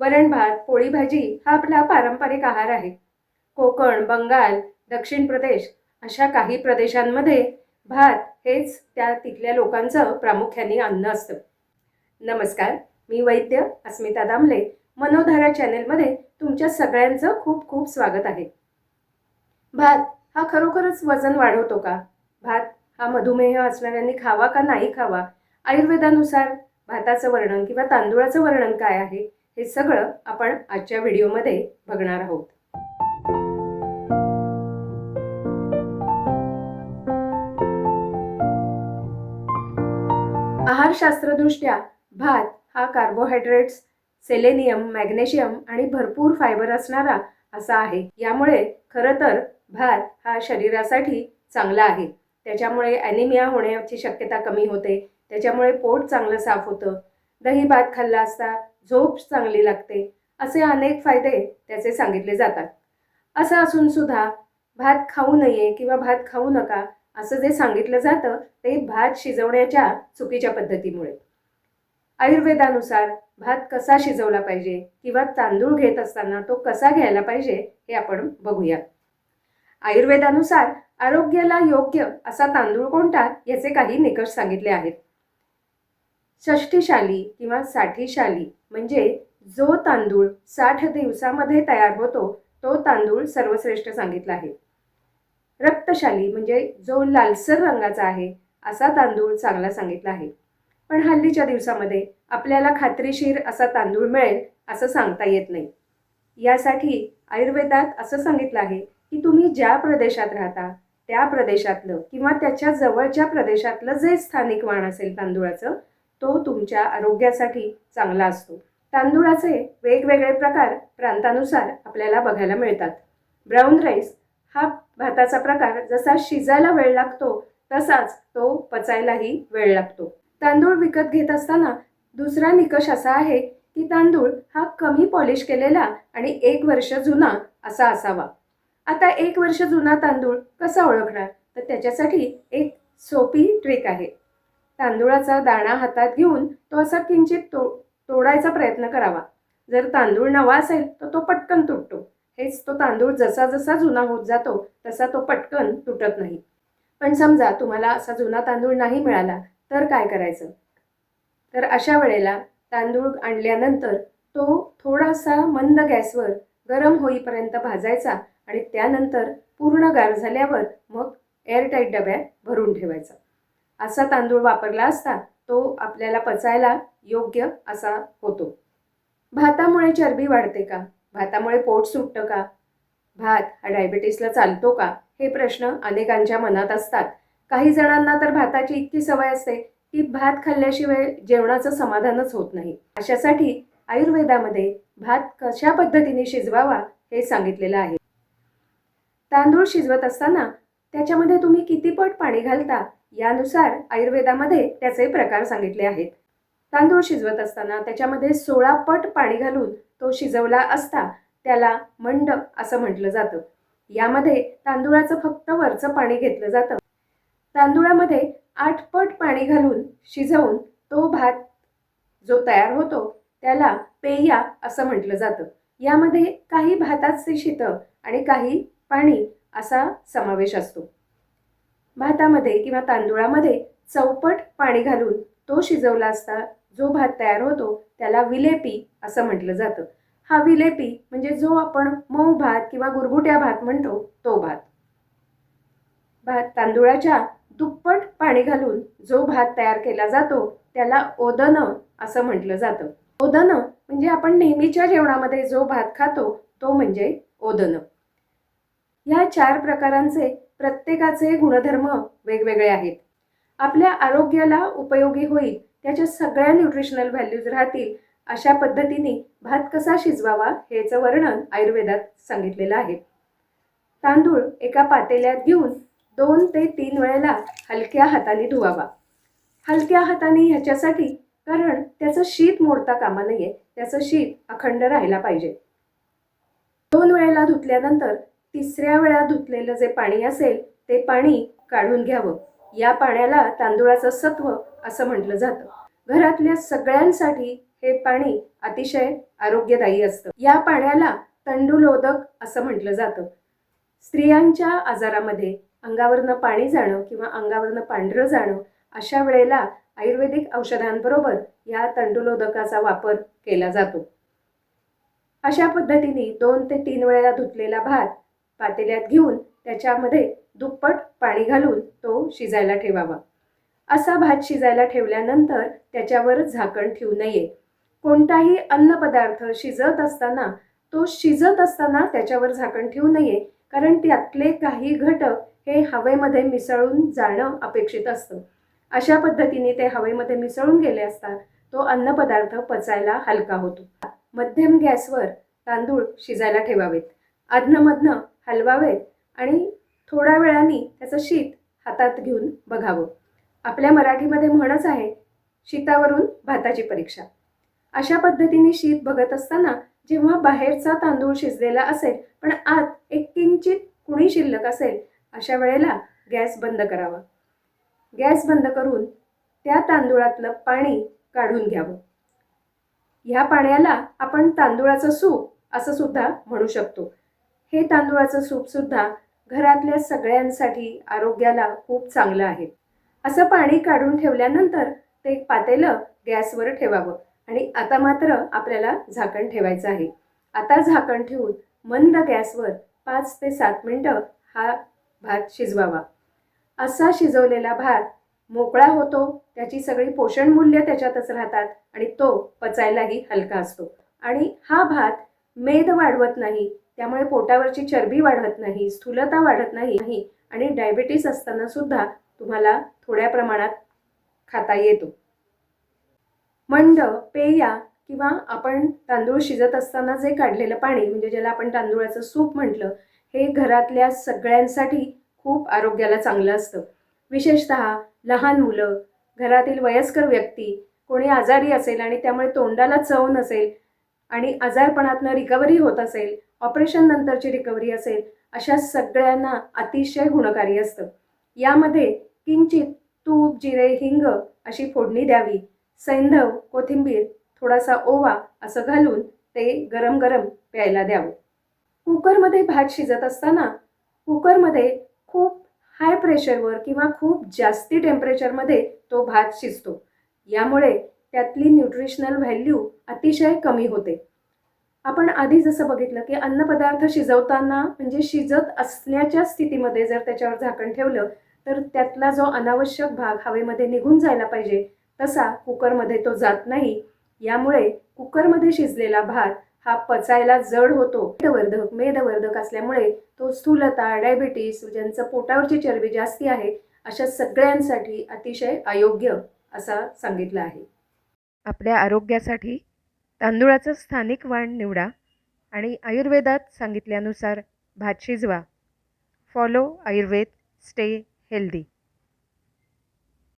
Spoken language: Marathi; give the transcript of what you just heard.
वरण भात पोळी भाजी हा आपला पारंपरिक आहार आहे. कोकण बंगाल दक्षिण प्रदेश अशा काही प्रदेशांमध्ये भात हेच त्या तिथल्या लोकांचं प्रामुख्याने अन्न असतं. नमस्कार मी वैद्य अस्मिता दामले मनोधारा चॅनेलमध्ये तुमच्या सगळ्यांचं खूप खूप स्वागत आहे. भात हा खरोखरच वजन वाढवतो का? भात हा मधुमेह असणाऱ्यांनी खावा का नाही खावा? आयुर्वेदानुसार भाताचं वर्णन किंवा तांदूळाचं वर्णन काय आहे? हे सगळं आपण आजच्या व्हिडिओमध्ये बघणार आहोत. आहारशास्त्रदृष्ट्या भात हा कार्बोहायड्रेट्स सेलेनियम मॅग्नेशियम आणि भरपूर फायबर असणारा असा आहे. यामुळे खरं तर भात हा शरीरासाठी चांगला आहे. त्याच्यामुळे ॲनिमिया होण्याची शक्यता कमी होते. त्याच्यामुळे पोट चांगलं साफ होतं. दही भात खाल्ला असता झोप चांगली लागते असे अनेक फायदे त्याचे सांगितले जातात. असं असून सुद्धा भात खाऊ नये किंवा भात खाऊ नका असं जे सांगितलं जातं ते भात शिजवण्याच्या चुकीच्या पद्धतीमुळे. आयुर्वेदानुसार भात कसा शिजवला पाहिजे किंवा तांदूळ घेत असताना तो कसा घ्यायला पाहिजे हे आपण बघूया. आयुर्वेदानुसार आरोग्याला योग्य असा तांदूळ कोणता याचे काही निकष सांगितले आहेत. षष्ठीशाली किंवा साठीशाली म्हणजे जो तांदूळ साठ दिवसामध्ये तयार होतो तो तांदूळ सर्वश्रेष्ठ सांगितला आहे. रक्तशाली म्हणजे जो लालसर रंगाचा आहे असा तांदूळ चांगला सांगितला आहे. पण हल्लीच्या दिवसामध्ये आपल्याला खात्रीशीर असा तांदूळ मिळेल असं सांगता येत नाही. यासाठी आयुर्वेदात असं सांगितलं आहे की तुम्ही ज्या प्रदेशात राहता त्या प्रदेशातलं किंवा त्याच्या जवळच्या प्रदेशातलं जे स्थानिक वाण असेल तांदूळाचं तो तुमच्या आरोग्यासाठी चांगला असतो. तांदूळाचे वेगवेगळे प्रकार प्रांतानुसार आपल्याला बघायला मिळतात. ब्राऊन राईस हा भाताचा प्रकार जसा शिजायला वेळ लागतो तसाच तो पचायलाही वेळ लागतो. तांदूळ विकत घेत असताना दुसरा निकष असा आहे की तांदूळ हा कमी पॉलिश केलेला आणि एक वर्ष जुना असा असावा. आता एक वर्ष जुना तांदूळ कसा ओळखणार? तर त्याच्यासाठी एक सोपी ट्रिक आहे. तांदूळाचा दाणा हातात घेऊन तो असा किंचित तो तोडायचा प्रयत्न करावा. जर तांदूळ नवा असेल तर तो पटकन तुटतो. हेच तो तांदूळ जसा जसा जुना होत जातो तसा तो पटकन तुटत नाही. पण समजा तुम्हाला असा जुना तांदूळ नाही मिळाला तर काय करायचं? तर अशा वेळेला तांदूळ आणल्यानंतर तो थोडासा मंद गॅसवर गरम होईपर्यंत भाजायचा आणि त्यानंतर पूर्ण गार झाल्यावर मग एअरटाईट डब्यात भरून ठेवायचा. असा तांदूळ वापरला असता तो आपल्याला पचायला योग्य असा होतो. भातामुळे चरबी वाढते का? भातामुळे पोट सुटतं का? भात हा डायबिटीसला चालतो का? हे प्रश्न अनेकांच्या मनात असतात. काही जणांना तर भाताची इतकी सवय असते की भात खाल्ल्याशिवाय जेवणाचं समाधानच होत नाही. अशासाठी आयुर्वेदामध्ये भात कशा पद्धतीने शिजवावा हे सांगितलेलं आहे. तांदूळ शिजवत असताना त्याच्यामध्ये तुम्ही किती पट पाणी घालता? यानुसार आयुर्वेदामध्ये त्याचे प्रकार सांगितले आहेत. तांदूळ शिजवत असताना त्याच्यामध्ये सोळा पट पाणी घालून तो शिजवला असता त्याला मंड असं म्हटलं जातं. यामध्ये तांदूळाचं फक्त वरचं पाणी घेतलं जातं. तांदूळामध्ये आठ पट पाणी घालून शिजवून तो भात जो तयार होतो त्याला पेया असं म्हटलं जातं. यामध्ये काही भाताचे शीतं आणि काही पाणी असा समावेश असतो. भातामध्ये किंवा तांदूळामध्ये चौपट पाणी घालून तो शिजवला असता जो भात तयार होतो त्याला विलेपी असं म्हटलं जातं. हा विलेपी म्हणजे जो आपण मऊ भात किंवा गुरगुट्या भात म्हणतो तो भात. भात तांदूळाच्या दुप्पट पाणी घालून जो भात तयार केला जातो त्याला ओदन असं म्हटलं जातं. ओदन म्हणजे आपण नेहमीच्या जेवणामध्ये जो भात खातो तो म्हणजे ओदन ह्या चार प्रकारांचे प्रत्येकाचे गुणधर्म वेगवेगळे आहेत. आपल्या आरोग्याला उपयोगी होईल त्याच्या सगळ्या न्यूट्रिशनल व्हॅल्यूज राहतील अशा पद्धतीने भात कसा शिजवावा ह्याचं वर्णन आयुर्वेदात सांगितलेलं आहे. तांदूळ एका पातेल्यात घेऊन दोन ते तीन वेळेला हलक्या हाताने धुवावा. हलक्या हाताने ह्याच्यासाठी कारण त्याचं शीत मोडता कामा नये त्याचं शीत अखंड राहायला पाहिजे. दोन वेळेला धुतल्यानंतर तिसऱ्या वेळा धुतलेलं जे पाणी असेल ते पाणी काढून घ्यावं. या पाण्याला तांदूळाचं सत्व असं म्हटलं जातं. घरातल्या सगळ्यांसाठी हे पाणी अतिशय आरोग्यदायी असतं. या पाण्याला तंडुलोदक असं म्हटलं जातं. स्त्रियांच्या आजारामध्ये अंगावरनं पाणी जाणं किंवा अंगावरनं पांढरं जाणं अशा वेळेला आयुर्वेदिक औषधांबरोबर या तंडुलोदकाचा वापर केला जातो. अशा पद्धतीने दोन ते तीन वेळेला धुतलेला भात पातेल्यात घेऊन त्याच्यामध्ये दुप्पट पाणी घालून तो शिजायला ठेवावा. असा भात शिजायला ठेवल्यानंतर त्याच्यावर झाकण ठेवू नये. कोणताही अन्नपदार्थ शिजत असताना तो शिजत असताना त्याच्यावर झाकण ठेवू नये कारण त्यातले काही घटक हे हवेमध्ये मिसळून जाणं अपेक्षित असतं. अशा पद्धतीने ते हवेमध्ये मिसळून गेले असता तो अन्नपदार्थ पचायला हलका होतो. मध्यम गॅसवर तांदूळ शिजायला ठेवावेत. अधनमधनं हलवावेत आणि थोड्या वेळाने त्याचं शीत हातात घेऊन बघावं. आपल्या मराठीमध्ये म्हणच आहे शीतावरून भाताची परीक्षा. अशा पद्धतीने शीत बघत असताना जेव्हा बाहेरचा तांदूळ शिजलेला असेल पण आत एक किंचित कुणी शिल्लक असेल अशा वेळेला गॅस बंद करावा. गॅस बंद करून त्या तांदूळातलं पाणी काढून घ्यावं. ह्या पाण्याला आपण तांदूळाचं सूप असं सुद्धा म्हणू शकतो. हे तांदूळाचं सूपसुद्धा घरातल्या सगळ्यांसाठी आरोग्याला खूप चांगलं आहे. असं पाणी काढून ठेवल्यानंतर ते पातेलं गॅसवर ठेवावं आणि आता मात्र आपल्याला झाकण ठेवायचं आहे. आता झाकण ठेवून मंद गॅसवर पाच ते सात मिनटं हा भात शिजवावा. असा शिजवलेला भात मोकळा होतो त्याची सगळी पोषण मूल्य त्याच्यातच राहतात आणि तो पचायलाही हलका असतो. आणि हा भात मेद वाढवत नाही त्यामुळे पोटावरची चरबी वाढत नाही स्थूलता वाढत नाही आणि डायबिटीस असताना सुद्धा तुम्हाला थोड्या प्रमाणात खाता येतो. मंड पेया किंवा आपण तांदूळ शिजत असताना जे काढलेलं पाणी म्हणजे ज्याला आपण तांदूळाचं सूप म्हटलं हे घरातल्या सगळ्यांसाठी खूप आरोग्याला चांगलं असतं. विशेषत लहान मुलं घरातील वयस्कर व्यक्ती कोणी आजारी असेल आणि त्यामुळे तोंडाला चव नसेल आणि आजारपणातनं रिकव्हरी होत असेल ऑपरेशन नंतरची रिकव्हरी असेल अशा सगळ्यांना अतिशय गुणकारी असतं. यामध्ये किंचित तूप जिरे हिंग अशी फोडणी द्यावी. सैंधव कोथिंबीर थोडासा ओवा असं घालून ते गरम गरम प्यायला द्यावं. कुकरमध्ये भात शिजत असताना कुकरमध्ये खूप हाय प्रेशरवर किंवा खूप जास्ती टेम्परेचरमध्ये तो भात शिजतो. यामुळे त्यातली न्यूट्रिशनल व्हॅल्यू अतिशय कमी होते. आपण आधी जसं बघितलं की अन्नपदार्थ शिजवताना म्हणजे शिजत असण्याच्या स्थितीमध्ये जर त्याच्यावर झाकण ठेवलं तर त्यातला जो अनावश्यक भाग हवेमध्ये निघून जायला पाहिजे तसा कुकरमध्ये तो जात नाही. यामुळे कुकरमध्ये शिजलेला भात हा पचायला जड होतो. मेदवर्धक मेदवर्धक असल्यामुळे तो स्थूलता डायबिटीस ज्यांचं पोटावरची चरबी जास्ती आहे अशा सगळ्यांसाठी अतिशय अयोग्य असा सांगितलं आहे. आपल्या आरोग्यासाठी तांदूळाचं स्थानिक वाण निवडा आणि आयुर्वेदात सांगितल्यानुसार भात शिजवा. Follow Ayurveda stay healthy.